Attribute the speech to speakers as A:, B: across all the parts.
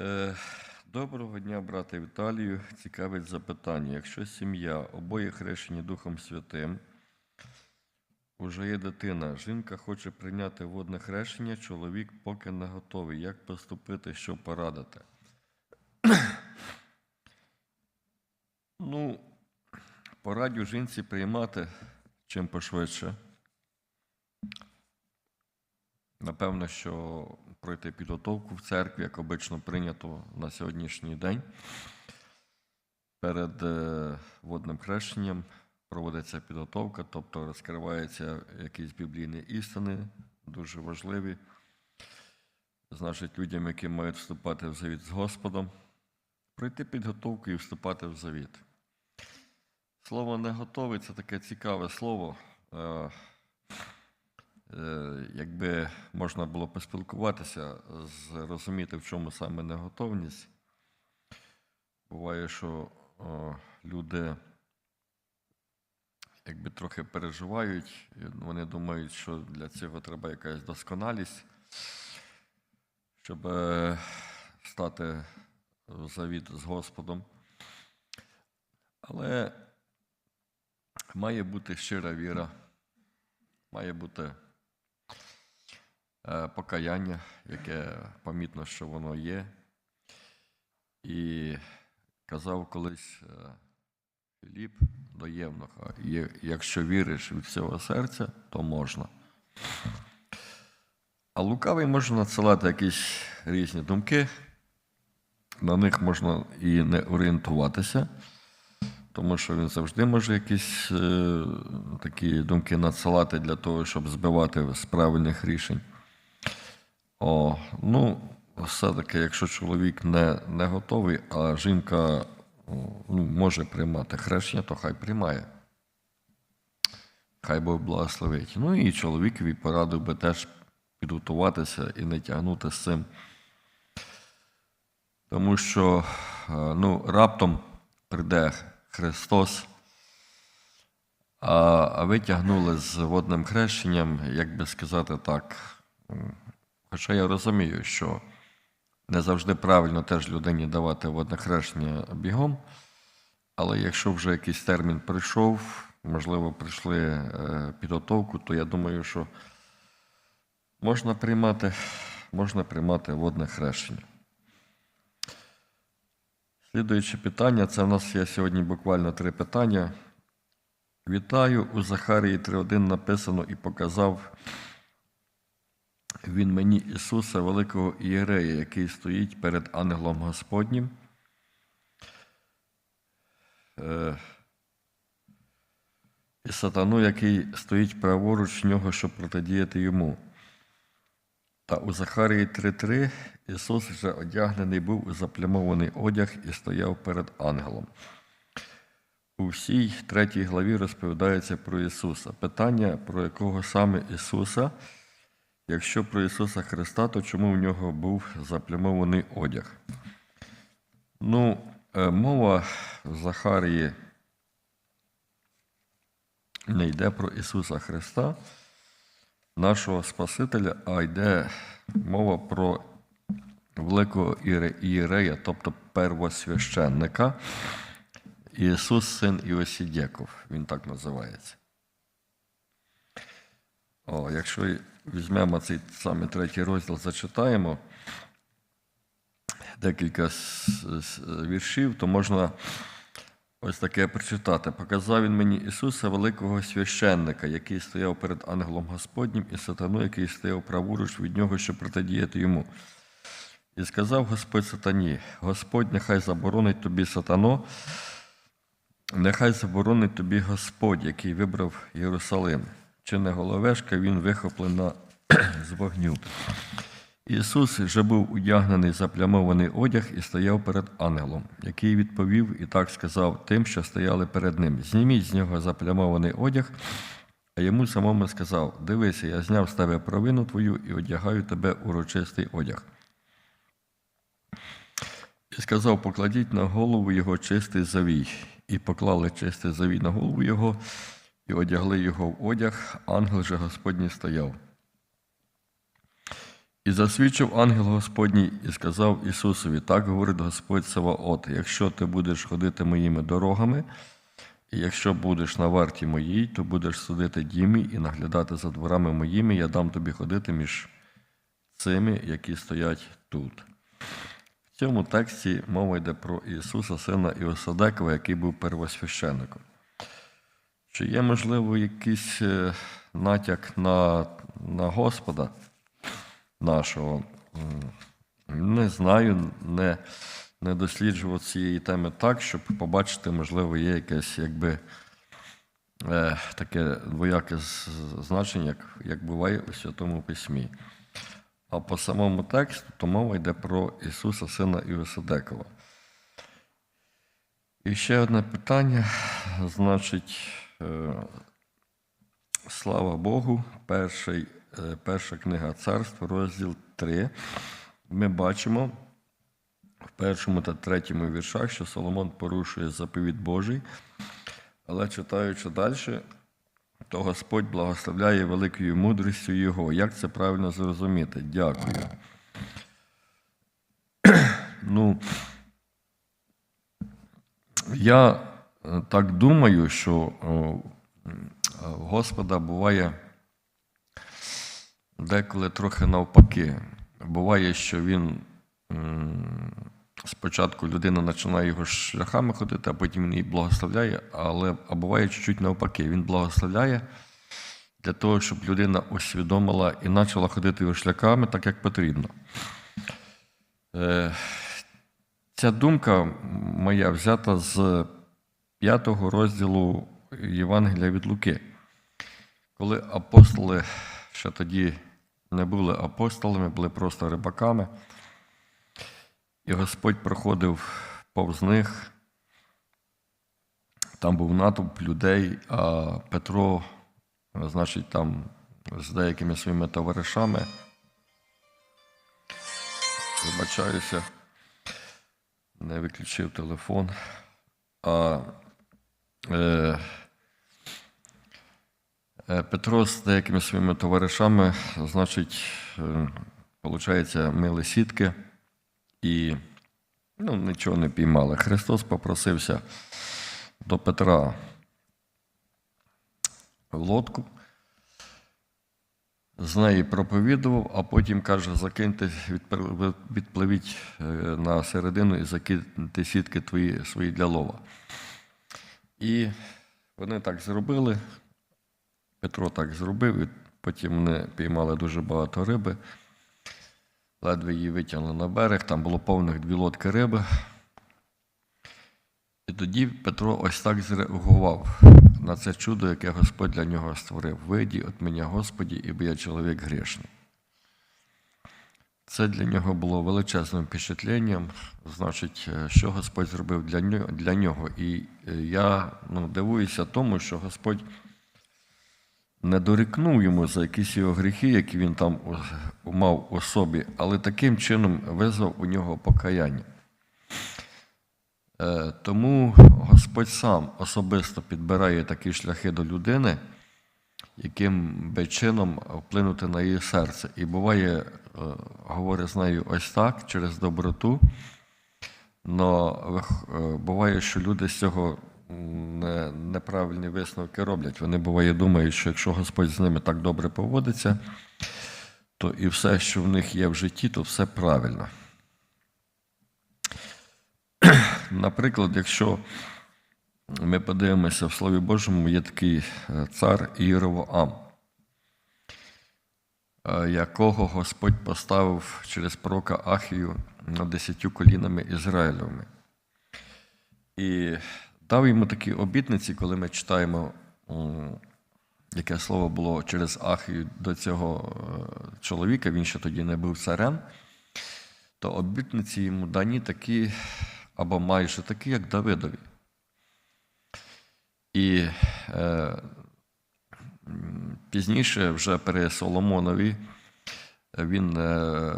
A: Е, Доброго дня, брате Віталію. Цікавить запитання. Якщо сім'я обоє хрещені Духом Святим, уже є дитина, жінка хоче прийняти водне хрещення, чоловік поки не готовий. Як поступити, що порадити? ну, порадю жінці приймати чим пошвидше. Напевно, що пройти підготовку в церкві, як обично прийнято на сьогоднішній день. Перед е, водним хрещенням проводиться підготовка, тобто розкриваються якісь біблійні істини, дуже важливі. Значить, людям, які мають вступати в завіт з Господом, пройти підготовку і вступати в завіт. Слово не готовий це таке цікаве слово. Е, Е, Якби можна було поспілкуватися, зрозуміти, в чому саме неготовність. Буває, що о, люди якби трохи переживають, вони думають, що для цього треба якась досконалість, щоб е, стати в завіт з Господом. Але має бути щира віра, має бути е, покаяння, яке помітно, що воно є. І казав колись е, Філіп до Євнуха, якщо віриш від всього серця, то можна. А лукавий може надсилати якісь різні думки, на них можна і не орієнтуватися, тому що він завжди може якісь е, такі думки надсилати для того, щоб збивати з правильних рішень. О, ну, все-таки, якщо чоловік не, не готовий, а жінка ну, може приймати хрещення, то хай приймає. Хай Бог благословить. Ну і чоловікові порадив би теж підготуватися і не тягнути з цим. Тому що е, ну, раптом прийде Христос, а, ви тягнули з водним хрещенням, як би сказати так. Хоча я розумію, що не завжди правильно теж людині давати водне хрещення бігом, але якщо вже якийсь термін прийшов, можливо, прийшли е, підготовку, то я думаю, що можна приймати, можна приймати водне хрещення. Слідуюче питання, це в нас є сьогодні буквально три питання. Вітаю, у Захарії 3.1 написано і показав він мені Ісуса, великого ієрея, який стоїть перед ангелом Господнім. Е, І сатану, який стоїть праворуч нього, щоб протидіяти йому. Та у Захарії 3.3 Ісус вже одягнений був у заплямований одяг і стояв перед ангелом. У всій третій главі розповідається про Ісуса. Питання, про якого саме Ісуса, якщо про Ісуса Христа, то чому в нього був заплямований одяг? Ну, е, мова в Захарії не йде про Ісуса Христа, нашого Спасителя, а йде мова про великого ієрея, тобто первосвященника. Ісус, син Іосідєков, він так називається. О, якщо візьмемо цей саме третій розділ, зачитаємо декілька віршів, то можна ось таке прочитати. Показав він мені Ісуса, великого священника, який стояв перед ангелом Господнім, і сатану, який стояв праворуч від нього, щоб протидіяти йому. І сказав Господь сатані: Господь, нехай заборонить тобі сатано, нехай заборонить тобі Господь, який вибрав Єрусалим. Чи не головешка він вихоплена з вогню. Ісус вже був удягнений заплямований одяг і стояв перед ангелом, який відповів і так сказав тим, що стояли перед ним: Зніміть з нього заплямований одяг, а йому самому сказав: Дивися, я зняв з тебе провину твою і одягаю тебе урочистий одяг. І сказав: покладіть на голову його чистий завій. І поклали чистий завій на голову його, і одягли його в одяг, ангел же Господній стояв. І засвідчив ангел Господній і сказав Ісусові: так говорить Господь Саваот, якщо ти будеш ходити моїми дорогами, і якщо будеш на варті моїй, то будеш судити дімі і наглядати за дворами моїми, я дам тобі ходити між цими, які стоять тут. В цьому тексті мова йде про Ісуса, сина Іосадекова, який був первосвященником. Чи є, можливо, якийсь е, натяк на, на Господа нашого? Не знаю, не, не досліджував цієї теми так, щоб побачити, можливо, є якесь якби, е, таке двояке значення, як, як буває у Святому Письмі. А по самому тексту, то мова йде про Ісуса, Сина Іосидекова. І ще одне питання. Значить, слава Богу, перший, е, перша книга царства, розділ 3. Ми бачимо в першому та третьому віршах, що Соломон порушує заповідь Божий, але читаючи далі, то Господь благословляє великою мудрістю Його. Як це правильно зрозуміти? Дякую. ну, я е, так думаю, що в Господа буває деколи трохи навпаки. Буває, що він спочатку людина починає його шляхами ходити, а потім він її благословляє, але а буває чуть-чуть навпаки. Він благословляє для того, щоб людина усвідомила і почала ходити його шляхами так, як потрібно. Е, Ця думка моя взята з п'ятого розділу Євангелія від Луки. Коли апостоли ще тоді не були апостолами, були просто рибаками, і Господь проходив повз них, там був натовп людей, а Петро, значить, там з деякими своїми товаришами, вибачаюся, не виключив телефон. А Петро з деякими своїми товаришами, значить, е, получається, мили сітки і ну, нічого не піймали. Христос попросився до Петра в лодку, з неї проповідував, а потім каже: закиньте, відпливіть е, на середину і закиньте сітки твої, свої для лова. І вони так зробили. Петро так зробив, і потім вони піймали дуже багато риби. Ледве її витягнули на берег, там було повних дві лодки риби. І тоді Петро ось так зреагував на це чудо, яке Господь для нього створив. Вийді від мене, Господі, ібо я чоловік грішний. Це для нього було величезним впечатленням, значить, е, що Господь зробив для нього. Для нього. І е, я ну, дивуюся тому, що Господь не дорікнув йому за якісь його гріхи, які він там мав у собі, але таким чином визвав у нього покаяння. Е, Тому Господь сам особисто підбирає такі шляхи до людини, яким би чином вплинути на її серце. І буває, е, говорить з нею ось так, через доброту. Но е, буває, що люди з цього не, неправильні висновки роблять. Вони буває думають, що якщо Господь з ними так добре поводиться, то і все, що в них є в житті, то все правильно. Наприклад, якщо ми подивимося в Слові Божому, є такий е, цар Іровоам, е, якого Господь поставив через пророка Ахію над десятью колінами Ізраїлевими. І дав йому такі обітниці, коли ми читаємо, яке слово було через Ахію до цього е, чоловіка, він ще тоді не був царем, то обітниці йому дані такі, або майже такі, як Давидові. І е, пізніше, вже при Соломонові, він е,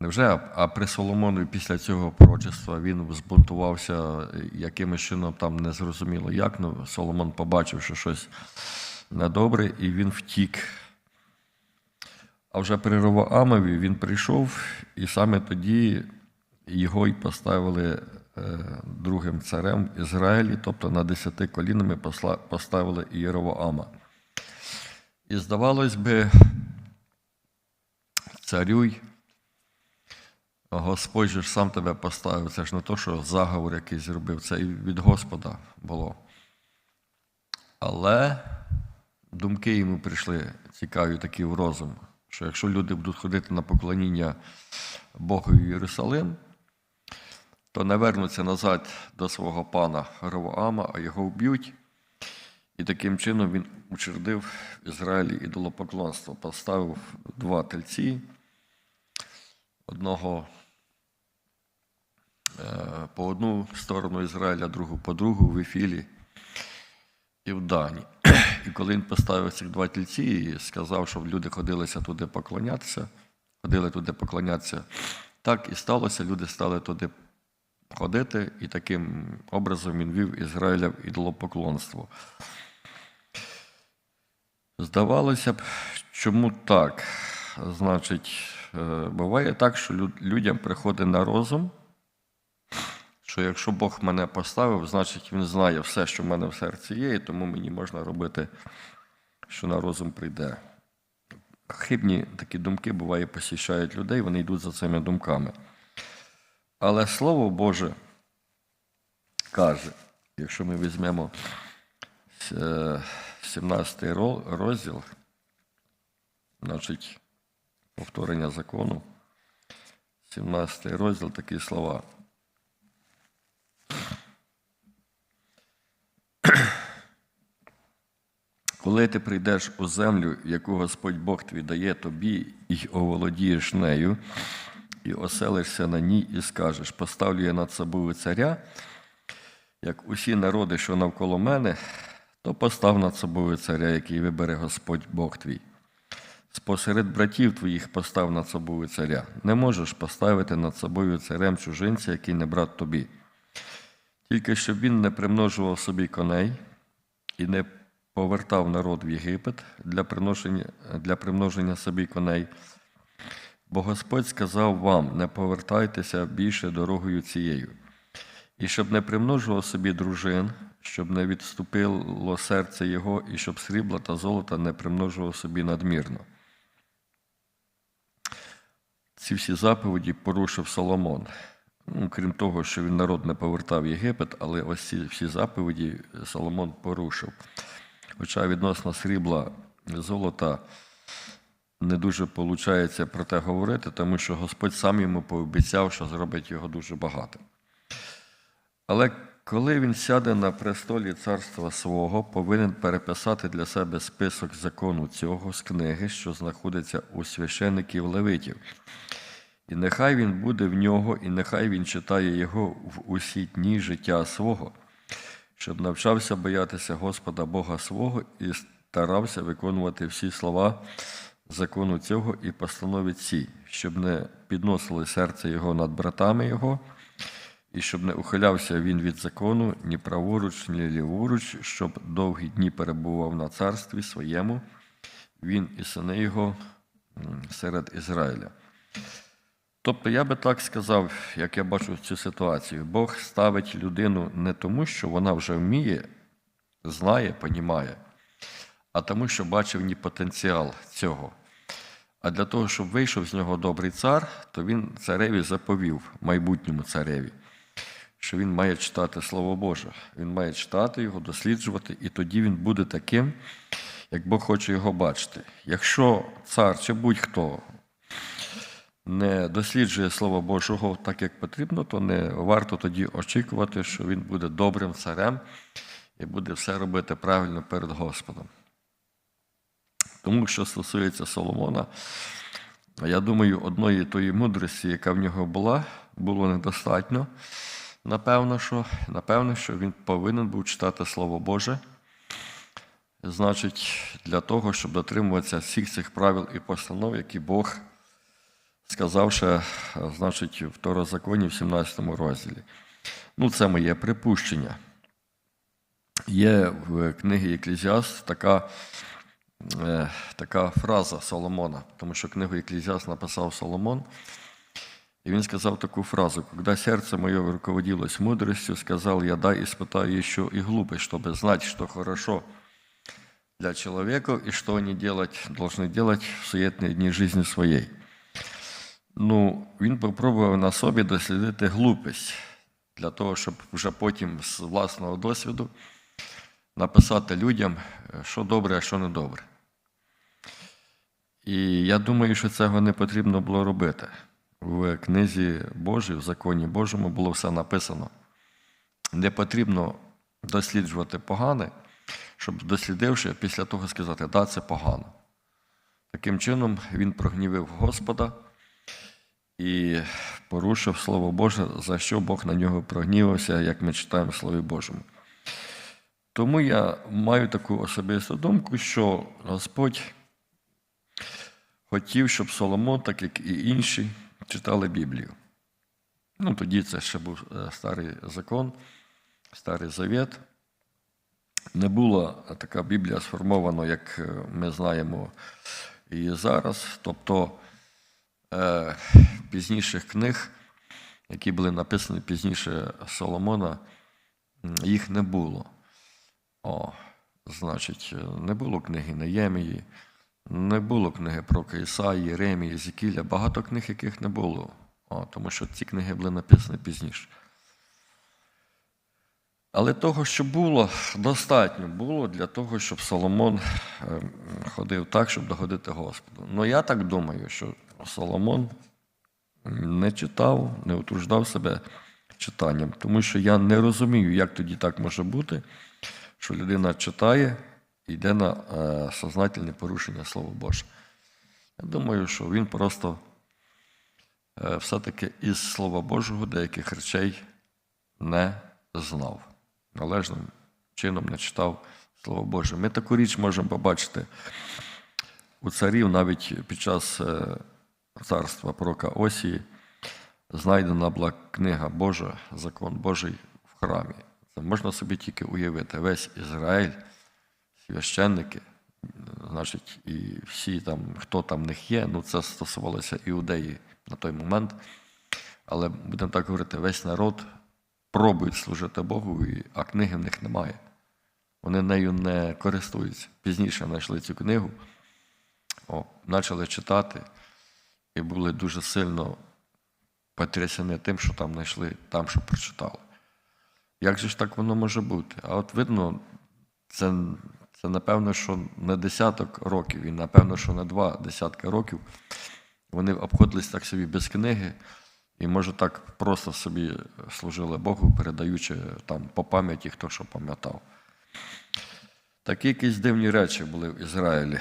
A: не вже, а- при Соломонові після цього пророчества він збунтувався якимось чином там незрозуміло як. Ну, Соломон побачив, що щось недобре, і він втік. А вже при Ровоамові він прийшов, і саме тоді його й поставили другим царем в Ізраїлі, тобто на десяти колінами поставили Єровоама. І здавалось би, царюй, Господь же ж сам тебе поставив. Це ж не то, що заговор якийсь зробив, це і від Господа було. Але думки йому прийшли цікаві такі в розум, що якщо люди будуть ходити на поклоніння Богу в Єрусалим, то не вернуться назад до свого пана Ровоама, а його вб'ють. І таким чином він учредив в Ізраїлі ідолопоклонство, поставив два тельці, одного е, по одну сторону Ізраїля, другу по другу в Ефілі і в Дані. І коли він поставив цих два тільці і сказав, щоб люди ходилися туди поклонятися, ходили туди поклонятися, так і сталося, люди стали туди ходити, і таким образом він вів Ізраїля в ідолопоклонство. Здавалося б, чому так? Значить, е, буває так, що людям приходить на розум, що якщо Бог мене поставив, значить Він знає все, що в мене в серці є, і тому мені можна робити, що на розум прийде. Хибні такі думки буває посіщають людей, вони йдуть за цими думками. Але Слово Боже каже, якщо ми візьмемо е, 17 ро- розділ, значить, повторення закону, 17 розділ, такі слова. Коли ти прийдеш у землю, яку Господь Бог твій дає тобі, і оволодієш нею, і оселишся на ній, і скажеш: поставлю я над собою царя, як усі народи, що навколо мене, то постав над собою царя, який вибере Господь Бог твій. Спосеред братів твоїх постав над собою царя. Не можеш поставити над собою царем чужинця, який не брат тобі. Тільки щоб він не примножував собі коней і не повертав народ в Єгипет для, для примноження собі коней. Бо Господь сказав вам: не повертайтеся більше дорогою цією, і щоб не примножував собі дружин, щоб не відступило серце його, і щоб срібла та золота не примножував собі надмірно. Ці всі заповіді порушив Соломон. Ну, крім того, що він народ не повертав Єгипет, але ось ці всі заповіді Соломон порушив. Хоча відносно срібла золота не дуже виходить про те говорити, тому що Господь сам йому пообіцяв, що зробить його дуже багато. Але коли він сяде на престолі царства свого, повинен переписати для себе список закону цього з книги, що знаходиться у священиків Левитів. І нехай він буде в нього, і нехай він читає його в усі дні життя свого, щоб навчався боятися Господа Бога свого і старався виконувати всі слова закону цього і постанови ці, щоб не підносили серце його над братами його, і щоб не ухилявся він від закону ні праворуч, ні ліворуч, щоб довгі дні перебував на царстві своєму, він і сини його серед Ізраїля. Тобто я би так сказав, як я бачу цю ситуацію, Бог ставить людину не тому, що вона вже вміє, знає, понімає, а тому, що бачив в ній потенціал цього. А для того, щоб вийшов з нього добрий цар, то він цареві заповів, майбутньому цареві, що він має читати Слово Боже. Він має читати його, досліджувати, і тоді він буде таким, як Бог хоче його бачити. Якщо цар чи будь-хто не досліджує Слово Божого так, як потрібно, то не варто тоді очікувати, що він буде добрим царем і буде все робити правильно перед Господом. Тому, що стосується Соломона, я думаю, одної тої мудрості, яка в нього була, було недостатньо. Напевно, що, напевно, що він повинен був читати Слово Боже. Значить, для того, щоб дотримуватися всіх цих правил і постанов, які Бог сказав ще, значить, в Второзаконі в 17 розділі. Ну, це моє припущення. Є в книгі Еклезіаст така така фраза Соломона, тому що книгу Еклізіас написав Соломон. И він сказав таку фразу, «Когда сердце мое руководилось мудростью, сказал я, да, испытаю еще и глупость, чтобы знать, что хорошо для человека и что они делать, должны делать в суетные дни жизни своей». Ну, він попробував на собі дослідити глупість для того, щоб вже потім з власного досвіду написати людям, е, що добре, а що не добре. І я думаю, що цього не потрібно було робити. В книзі Божій, в законі Божому було все написано. Не потрібно досліджувати погане, щоб дослідивши, після того сказати, да, це погано. Таким чином, він прогнівив Господа і порушив Слово Боже, за що Бог на нього прогнівався, як ми читаємо в Слові Божому. Тому я маю таку особисту думку, що Господь хотів, щоб Соломон, так як і інші, читали Біблію. Ну, тоді це ще був е, старий закон, старий завіт. Не була така Біблія сформована, як е, ми знаємо і зараз. Тобто е, пізніших книг, які були написані пізніше Соломона, їх не було. О, значить, не було книги Неємії, не було книги про Ісаї, Єремії, Зікіля, багато книг, яких не було. О, тому що ці книги були написані пізніше. Але того, що було, достатньо було для того, щоб Соломон е, ходив так, щоб догодити Господу. Ну я так думаю, що Соломон не читав, не утруждав себе читанням, тому що я не розумію, як тоді так може бути, що людина читає йде на е, сознательне порушення Слова Боже. Я думаю, що він просто е, все-таки із Слова Божого деяких речей не знав. Належним чином не читав Слово Боже. Ми таку річ можемо побачити у царів навіть під час е, царства пророка Осії знайдена була книга Божа, закон Божий в храмі. Це можна собі тільки уявити. Весь Ізраїль, священники, значить, і всі там, хто там в них є, ну це стосувалося іудеї на той момент. Але будемо так говорити, весь народ пробують служити Богу, а книги в них немає. Вони нею не користуються. Пізніше знайшли цю книгу, о, почали читати і були дуже сильно потрясені тим, що там знайшли, там, що прочитали. Як же ж так воно може бути? А от видно, це, це напевно, що не десяток років, і напевно, що не два десятки років вони обходились так собі без книги, і може так просто собі служили Богу, передаючи там по пам'яті, хто що пам'ятав. Такі якісь дивні речі були в Ізраїлі.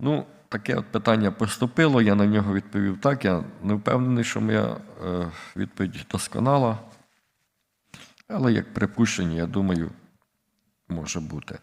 A: Ну, таке от питання поступило, я на нього відповів так. Я не впевнений, що моя е, відповідь досконала. Але як припущення, я думаю, може бути.